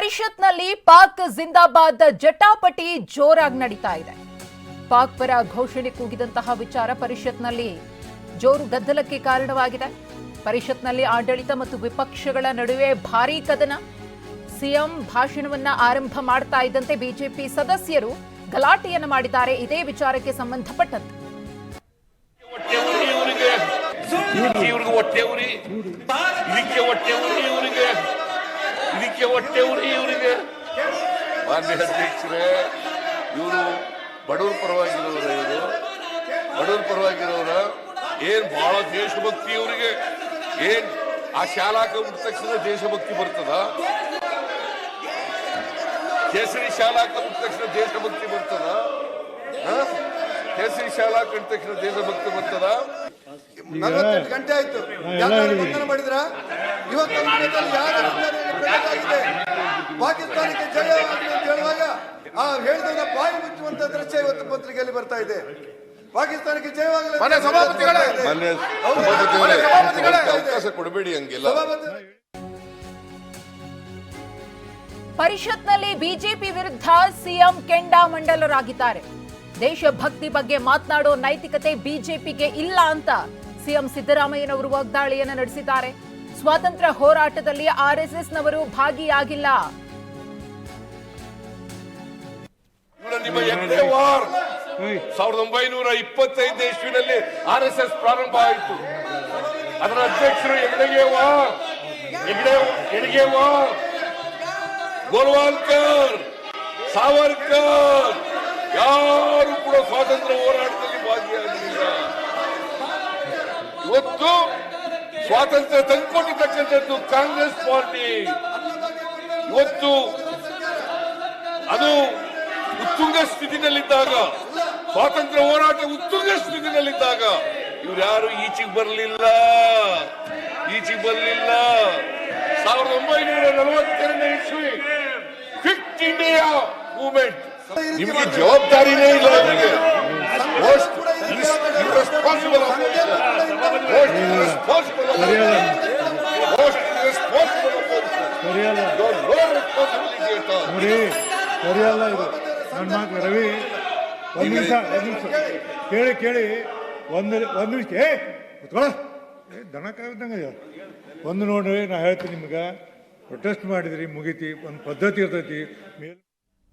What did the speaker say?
ಪರಿಷತ್ನಲ್ಲಿ ಪಾಕ್ ಜಿಂದಾಬಾದ್ ಜಟಾಪಟಿ ಜೋರಾಗಿ ನಡೀತಾ ಇದೆ. ಪಾಕ್ ಪರ ಘೋಷಣೆ ಕೂಗಿದಂತಹ ವಿಚಾರ ಪರಿಷತ್ನಲ್ಲಿ ಜೋರು ಗದ್ದಲಕ್ಕೆ ಕಾರಣವಾಗಿದೆ. ಪರಿಷತ್ನಲ್ಲಿ ಆಡಳಿತ ಮತ್ತು ವಿಪಕ್ಷಗಳ ನಡುವೆ ಭಾರೀ ಕದನ. ಸಿಎಂ ಭಾಷಣವನ್ನ ಆರಂಭ ಮಾಡ್ತಾ ಇದ್ದಂತೆ ಬಿಜೆಪಿ ಸದಸ್ಯರು ಗಲಾಟೆಯನ್ನು ಮಾಡಿದ್ದಾರೆ. ಇದೇ ವಿಚಾರಕ್ಕೆ ಸಂಬಂಧಪಟ್ಟಂತೆ. ಇದಕ್ಕೆ ಹೊಟ್ಟೆ ಉರಿ. ಇದಕ್ಕೆ ಹೊಟ್ಟೆ ಉರಿ ಇವರಿಗೆ ಮಾನ್ಯ ಅಧ್ಯಕ್ಷರೇ, ಇವರು ಬಡವ್ರ ಪರವಾಗಿರೋರ ಇವರು. ಬಡವ್ರ ಪರವಾಗಿರೋರ. ಏನ್ ಬಹಳ ದೇಶಭಕ್ತಿ ಇವರಿಗೆ. ಏನ್ ಆ ಶಾಲಾಕ ಉಟ್ಟ ತಕ್ಷಣ ದೇಶಭಕ್ತಿ ಬರ್ತದ? ಕೇಸರಿ ಶಾಲಾಕ ಉಟ್ಟ ತಕ್ಷಣ ದೇಶಭಕ್ತಿ ಬರ್ತದ? ಕೇಸರಿ ಶಾಲಾ ಕಂಡ ತಕ್ಷಣ ದೇಶಭಕ್ತಿ ಬರ್ತದ? ನಲವತ್ತೆಂಟು ಗಂಟೆ ಆಯ್ತು. ಯಾರು ಮಾಡಿದ್ರ? ಇವತ್ತು ಯಾರ ಬೆಳಗಾಗಿದೆ ಪಾಕಿಸ್ತಾನಕ್ಕೆ ಜಯವಾಗಲಿ ಅಂತ ಹೇಳುವಾಗ ಆ ಹೇಳಿದವನ ಬಾಯಿ ಮುಚ್ಚುವಂತ ದೃಶ್ಯ ಇವತ್ತು ಪತ್ರಿಕೆಯಲ್ಲಿ ಬರ್ತಾ ಇದೆ. ಪಾಕಿಸ್ತಾನಕ್ಕೆ ಜಯವಾಗಲಿ. ಅವಕಾಶ ಕೊಡಬೇಡಿ ಹಂಗೆಲ್ಲ. ಪರಿಷತ್ನಲ್ಲಿ ಬಿಜೆಪಿ ವಿರುದ್ಧ ಸಿಎಂ ಕೆಂಡಾ ಮಂಡಲರಾಗಿದ್ದಾರೆ. ದೇಶಭಕ್ತಿ ಬಗ್ಗೆ ಮಾತನಾಡೋ ನೈತಿಕತೆ ಬಿಜೆಪಿಗೆ ಇಲ್ಲ ಅಂತ ಸಿಎಂ ಸಿದ್ದರಾಮಯ್ಯನವರು ವಾಗ್ದಾಳಿಯನ್ನು ನಡೆಸಿದ್ದಾರೆ. ಸ್ವಾತಂತ್ರ್ಯ ಹೋರಾಟದಲ್ಲಿ ಆರ್ಎಸ್ಎಸ್ನವರು ಭಾಗಿಯಾಗಿಲ್ಲ. ಸಾವಿರದ ಒಂಬೈನೂರ ಇಪ್ಪತ್ತೈದು ಇಸ್ವಿನಲ್ಲಿ ಆರ್ ಎಸ್ ಎಸ್ ಪ್ರಾರಂಭ ಆಯಿತು. ಅದರ ಅಧ್ಯಕ್ಷರು ಹೆಗ್ಡೆಗೆ ವಾರ್, ಹೆಗ್ಡೆ ಹೆಡ್ಗೆ ವಾರ್. ಗೋಲ್ವಾಲ್ಕರ್, ಸಾವರ್ಕರ್, ಯಾರು ಕೂಡ ಸ್ವಾತಂತ್ರ್ಯ ಹೋರಾಟದಲ್ಲಿ ಭಾಗಿಯಾಗಲಿಲ್ಲ ಇವತ್ತು ಸ್ವಾತಂತ್ರ್ಯ ತಂದುಕೊಂಡಿರ್ತಕ್ಕಂಥದ್ದು ಕಾಂಗ್ರೆಸ್ ಪಾರ್ಟಿ. ಇವತ್ತು ಅದು ಉತ್ತುಂಗ ಸ್ಥಿತಿನಲ್ಲಿದ್ದಾಗ, ಸ್ವಾತಂತ್ರ್ಯ ಹೋರಾಟ ಉತ್ತುಂಗ ಸ್ಥಿತಿನಲ್ಲಿದ್ದಾಗ ಇವ್ರು ಯಾರು ಈಚೆಗೆ ಬರಲಿಲ್ಲ. ಈಚೆಗೆ ಬರಲಿಲ್ಲ. ಸಾವಿರದ ಒಂಬೈನೂರ ನಲವತ್ತೆರಡನೇ ಇಸ್ವಿ ಕ್ವಿಟ್ ಇಂಡಿಯಾ ಮೂವ್ಮೆಂಟ್. ನಿಮಗೆ ಜವಾಬ್ದಾರಿನೇ ಇಲ್ಲ ನಿಮಗೆ ಮೋಸ್ಟ್ ನೋಡಿ ಸರಿಯಲ್ಲ ಇದು. ನನ್ನ ಮಾತು ರವಿ ಒಂದು ನಿಮಿಷ ಒಂದು ನಿಮಿಷ. ಕೇಳಿ ಕೇಳಿ. ಒಂದು ಒಂದು ನಿಮಿಷ. ಏ ಕುತ್ಕೊಳ್ಳ. ಏ ದನ ಕಾಯ್ದಂಗೆ. ಒಂದು ನೋಡ್ರಿ ನಾ ಹೇಳ್ತೀನಿ ನಿಮ್ಗೆ. ಪ್ರೊಟೆಸ್ಟ್ ಮಾಡಿದ್ರಿ ಮುಗೀತಿ. ಒಂದು ಪದ್ಧತಿ ಇರ್ತೈತಿ. ಮೇಲ್